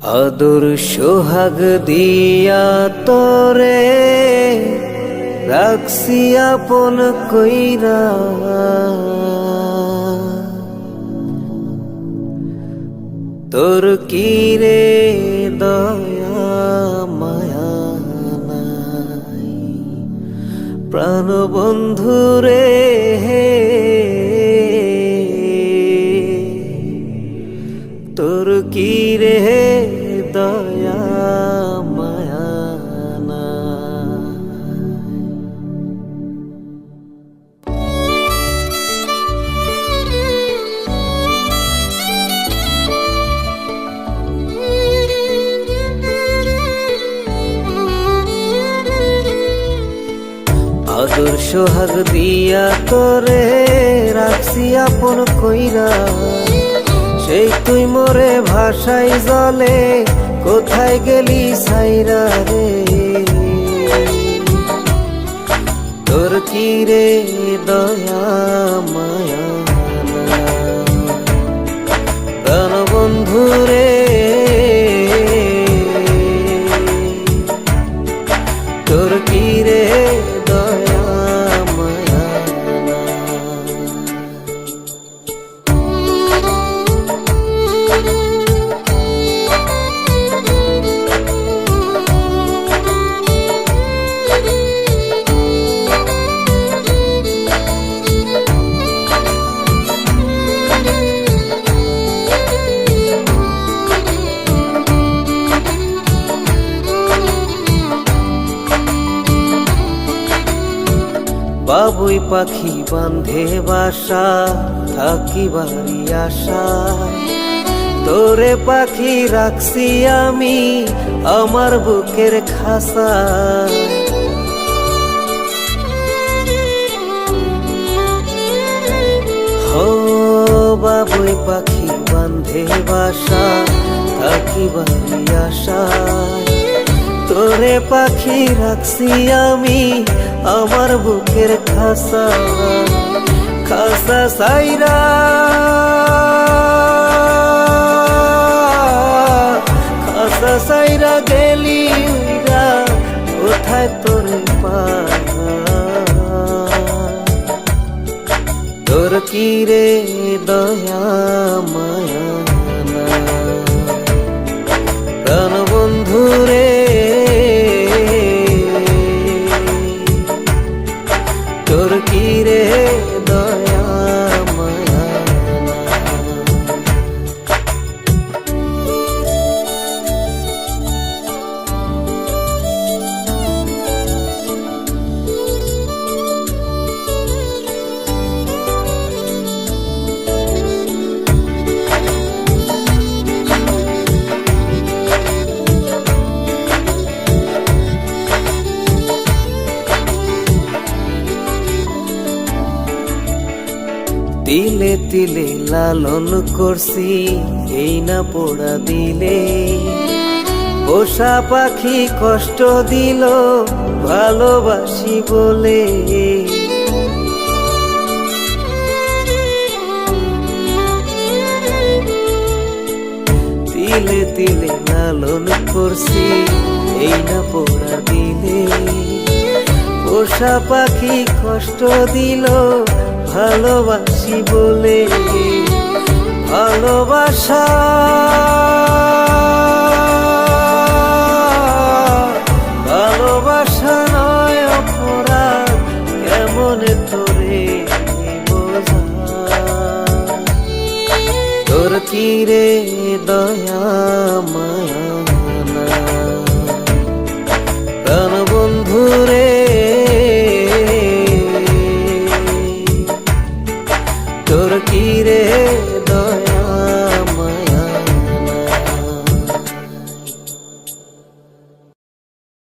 আদর সোহাগ দিয়া তরে, রাখছি আপন কইরা। তোর কি রে দয়া, মায়া নাই? প্রাণ বন্ধু রে তোর কি রে সোহাগ দিয়া তোরে রাখছি আপন কইরা সেই তুই মোরে ভাষাই জলে কোথায় গেলি সাইরা রে? তোর কি রে দয়া মায়া বাবুই পাখি বান্ধে বাসা থাকি বাড়ি আশা। তোরে পাখি রাখছি আমি আমার বুকের খাসা। হো, বাবুই পাখি বান্ধে বাসা থাকি বাড়ি আশা। তোরে পাখি রাখছি আমি আমার বুকের খাসা খাসা সাইরা। খাসা সাইরা গেলি কোথায় তোরে তোর কি রে দয়া, মায়া? তিলে তিলে লালন করছি, এই না পোড়া দিলে। পোষা পাখি কষ্ট দিল, ভালোবাসি বলে। তিলে তিলে লালন করছি, এই না পোড়া দিলে। পোষা পাখি কষ্ট দিল ভালোবাসি বলে ভালোবাসা। ভালোবাসা নয় অপরাধ কেমন তোরে তোর কি রে দয়া মায়া? তোর কি রে দয়া?